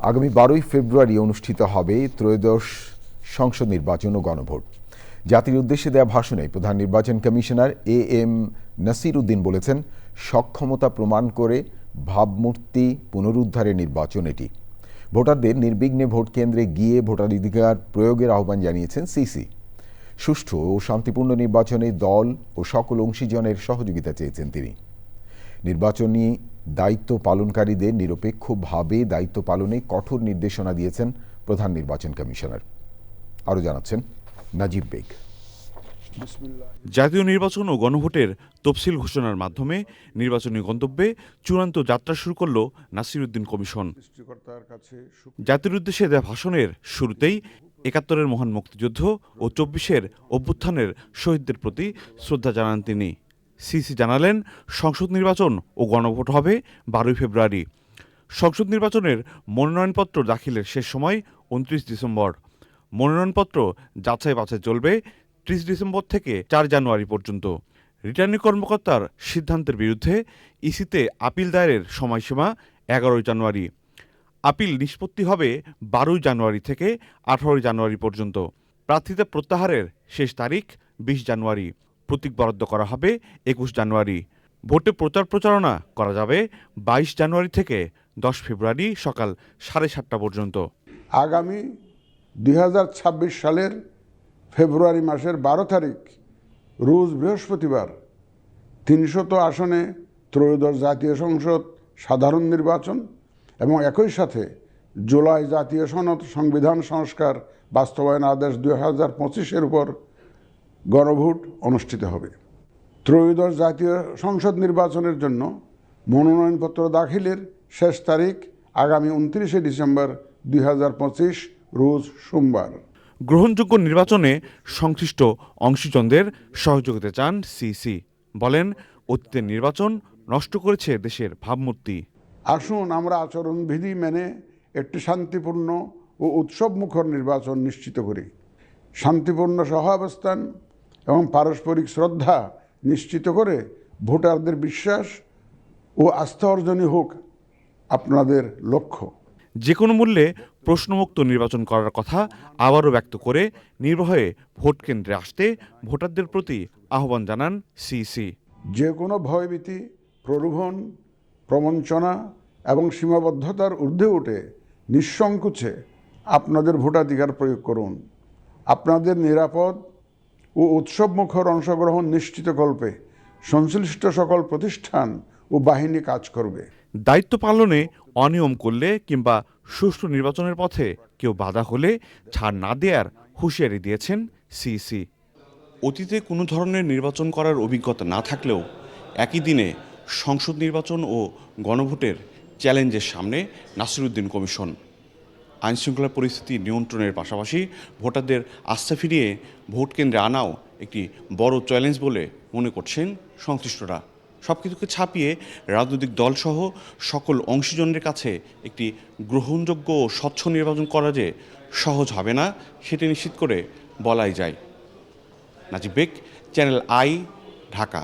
আগামী বারোই ফেব্রুয়ারি অনুষ্ঠিত হবে ত্রয়োদশ সংসদ নির্বাচন ও গণভোট। জাতির উদ্দেশ্যে দেয়া ভাষণে প্রধান নির্বাচন commissioner A M Nasir Uddin বলেছেন, সক্ষমতা প্রমাণ করে ভাবমূর্তি পুনরুদ্ধারের নির্বাচন এটি। ভোটারদের নির্বিঘ্নে ভোট কেন্দ্রে গিয়ে ভোটাধিকার প্রয়োগের আহ্বান জানিয়েছেন সিসি। সুষ্ঠু ও শান্তিপূর্ণ নির্বাচনে দল ও সকল অংশীজনের সহযোগিতা চেয়েছেন তিনি। নির্বাচনী দায়িত্ব পালনকারীদের নিরপেক্ষভাবে দায়িত্ব পালনে কঠোর নির্দেশনা দিয়েছেন প্রধান নির্বাচন কমিশনার। আরও জানাচ্ছেন নাজিব বেগ। জাতীয় নির্বাচন ও গণভোটের তফসিল ঘোষণার মাধ্যমে নির্বাচনী গন্তব্যে চূড়ান্ত যাত্রা শুরু করল নাসিরুদ্দিন কমিশন। জাতির উদ্দেশ্যে দেয়া ভাষণের শুরুতেই একাত্তরের মহান মুক্তিযুদ্ধ ও চব্বিশের অভ্যুত্থানের শহীদদের প্রতি শ্রদ্ধা জানান তিনি। সিসি জানালেন, সংসদ নির্বাচন ও গণভোট হবে বারোই ফেব্রুয়ারি। সংসদ নির্বাচনের মনোনয়নপত্র দাখিলের শেষ সময় উনত্রিশ ডিসেম্বর। মনোনয়নপত্র যাচাই বাছাই চলবে ত্রিশ ডিসেম্বর থেকে চার জানুয়ারি পর্যন্ত। রিটার্নিং কর্মকর্তার সিদ্ধান্তের বিরুদ্ধে ইসিতে আপিল দায়েরের সময়সীমা এগারোই জানুয়ারি। আপিল নিষ্পত্তি হবে বারোই জানুয়ারি থেকে আঠারোই জানুয়ারি পর্যন্ত। প্রার্থীতা প্রত্যাহারের শেষ তারিখ বিশ জানুয়ারি। প্রতীক বরাদ্দ করা হবে একুশ জানুয়ারি। ভোটে প্রচার প্রচারণা করা যাবে বাইশ জানুয়ারি থেকে দশ ফেব্রুয়ারি সকাল সাড়ে সাতটা পর্যন্ত। আগামী দু হাজার ছাব্বিশ সালের ফেব্রুয়ারি মাসের বারো তারিখ, রোজ বৃহস্পতিবার, তিনশত আসনে ত্রয়োদশ জাতীয় সংসদ সাধারণ নির্বাচন এবং একই সাথে জুলাই জাতীয় সনদ সংবিধান সংস্কার বাস্তবায়ন আদেশ দুই হাজার পঁচিশের উপর গণভোট অনুষ্ঠিত হবে। ত্রয়োদশ জাতীয় সংসদ নির্বাচনের জন্য মনোনয়নপত্র দাখিলের শেষ তারিখ আগামী উনত্রিশে ডিসেম্বর দুই হাজার পঁচিশ রোজ সোমবার। গ্রহণযোগ্য নির্বাচনে সংশ্লিষ্ট অংশীজনদের সহযোগিতা চান সিসি। বলেন অতীতের নির্বাচন নষ্ট করেছে দেশের ভাবমূর্তি। আসুন আমরা আচরণবিধি মেনে একটি শান্তিপূর্ণ ও উৎসবমুখর নির্বাচন নিশ্চিত করি। শান্তিপূর্ণ সহাবস্থান এবং পারস্পরিক শ্রদ্ধা নিশ্চিত করে ভোটারদের বিশ্বাস ও আস্থা অর্জনই হোক আপনাদের লক্ষ্য। যে কোনো মূল্যে প্রশ্নমুক্ত নির্বাচন করার কথা আবারও ব্যক্ত করে নির্ভয়ে ভোট কেন্দ্রে আসতে ভোটারদের প্রতি আহ্বান জানান সিসি। যে কোনো ভয়ভীতি প্রলোভন প্রবঞ্চনা এবং সীমাবদ্ধতার ঊর্ধ্বে উঠে নিঃসংকোচে আপনাদের ভোটাধিকার প্রয়োগ করুন। আপনাদের নিরাপদ ও উৎসবমুখর অংশগ্রহণ নিশ্চিত কল্পে। সংশ্লিষ্ট সকল প্রতিষ্ঠান ও বাহিনী কাজ করবে। দায়িত্ব পালনে অনিয়ম করলে কিংবা সুষ্ঠু নির্বাচনের পথে কেউ বাধা হলে ছাড় না দেয়ার হুঁশিয়ারি দিয়েছেন সিসি অতীতে কোনো ধরনের নির্বাচন করার অভিজ্ঞতা না থাকলেও একই দিনে সংসদ নির্বাচন ও গণভোটের চ্যালেঞ্জের সামনে নাসিরুদ্দিন কমিশন আইনশৃঙ্খলা পরিস্থিতি নিয়ন্ত্রণের পাশাপাশি ভোটারদের আস্থা ফিরিয়ে ভোট কেন্দ্রে আনাও একটি বড় চ্যালেঞ্জ বলে মনে করছেন সংশ্লিষ্টরা। সব কিছুকে ছাপিয়ে রাজনৈতিক দলসহ সকল অংশীজনের কাছে একটি গ্রহণযোগ্য ও স্বচ্ছ নির্বাচন করা যে সহজ হবে না, সেটি নিশ্চিত করে বলাই যায়। Najib Beg, Channel i, Dhaka.